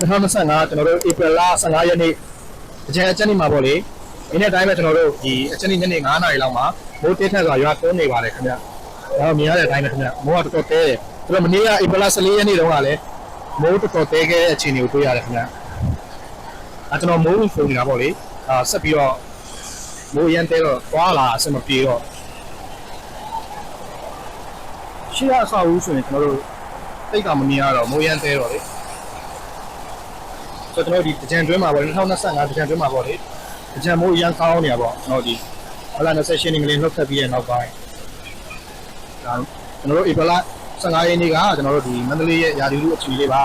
2025ကျွန်တော်တို့ဧပြီလ15ရက်နေ့အကျဉ်းအကျဉ်းနေ့မှာပေါ့လေဒီနေ့တိုင်းပဲကျွန်တော်တို့ဒီအကျဉ်းနေ့ညနေ9နာရီလောက်မှာမိုးတင်းထက်စွာရွာသွန်းနေပါတယ်ခင်ဗျာ။ဒါတော့မြင်ရတဲ့အတိုင်းပဲခင်ဗျာမိုးကတော်တော်တဲတယ်။ဒါတော့မနေ့ကဧပြီလ14ရက်နေ့တုန်းကလည်းမိုးတော်တော်တဲခဲ့တဲ့အခြေအနေကိုတွေ့ရတယ်ခင်ဗျာ။အဲကျွန်တော်မိုးဝင်ဖုန်းနေတာပေါ့လေ။အာဆက်ပြီးတော့မိုးရမ်းတဲတော့သွားလာအဆင်မပြေတော့ရှေ့အဆောက်အဦဆိုရင်ကျွန်တော်တို့တိတ်ကမမြင်ရတော့မိုးရမ်းတဲတော့လေ ဆိုတော့ကျွန်တော်ဒီတကြံတွင်းမှာပေါ့2025တကြံတွင်းမှာပေါ့လေတကြံမိုးရမ်းကောင်းနေတာပေါ့ကျွန်တော်ဒီဟလာ28နေကလေးလှုပ်ခတ်ပြီးရဲ့နောက်ပိုင်းဒါကျွန်တော်တို့ဧပြီလ15ရက်နေ့ကကျွန်တော်တို့ဒီမန္တလေးရဲ့ရာသီဥတုအခြေအနေလေးပါ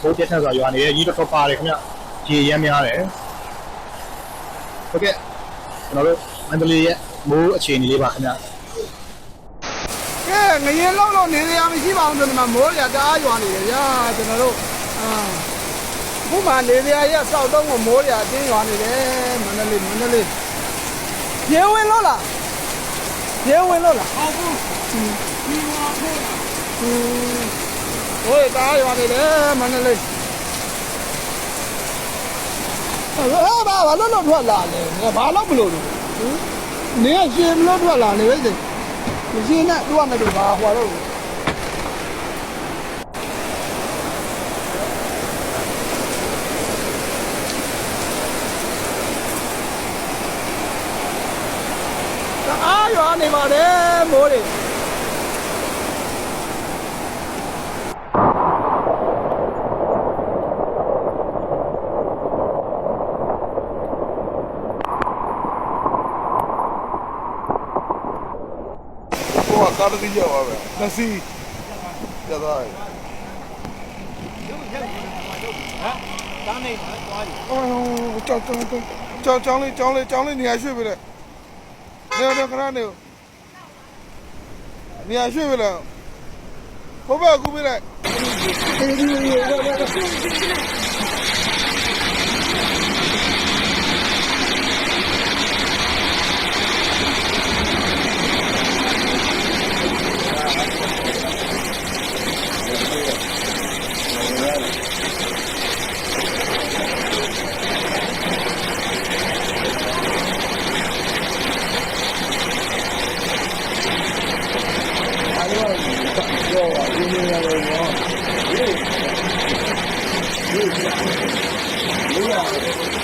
ဘိုးပြတ်ထက်စွာရွာနေရဲ့ရီတော်တော်ပါတယ်ခင်ဗျရေရမ်းများတယ်ဟုတ်ကဲ့ကျွန်တော်တို့မန္တလေးရဲ့မိုးအခြေအနေလေးပါခင်ဗျကဲငရင်လောက်လို့နေရမရှိပါဘူးဆိုတော့မိုးရတအားရွာနေတယ်ဗျာကျွန်တော်တို့အာခု မှနေရရစောက်တော့မိုးရအတင်းရွာနေတယ်မန္တလေးမန္တလေးရေဝင်လို့လားရေဝင်လို့လားဟုတ်ဘူးဒီရွာဖို့ဟိုတအားရွာနေတယ်မန္တလေးဟာဘာဘာလို့လို့ထွက်လာလဲဘာလို့မလို့လဲနေရရှင်မလို့ထွက်လာနေပဲစိမရှင်းနဲ့သူ့ရမယ်လို့ပါဟွာတော့အား ရွာနေပါတယ်မိုးတွေဟိုကကားတစ်စီးရောက်ပါပဲနှစ်စီးကျသွားတယ်အော်ကြောက်ကြောက်ကြောက်ကြောက်လေးကြောက်လေးကြောက်လေးနေရာရွှေ့ပြီလေ နေနေခဏနေနေရာရွှေ့ပြီလေဘဘကူပြီလေ တော့ရင်းနေရတယ်နော်ဒီလိုဒီလို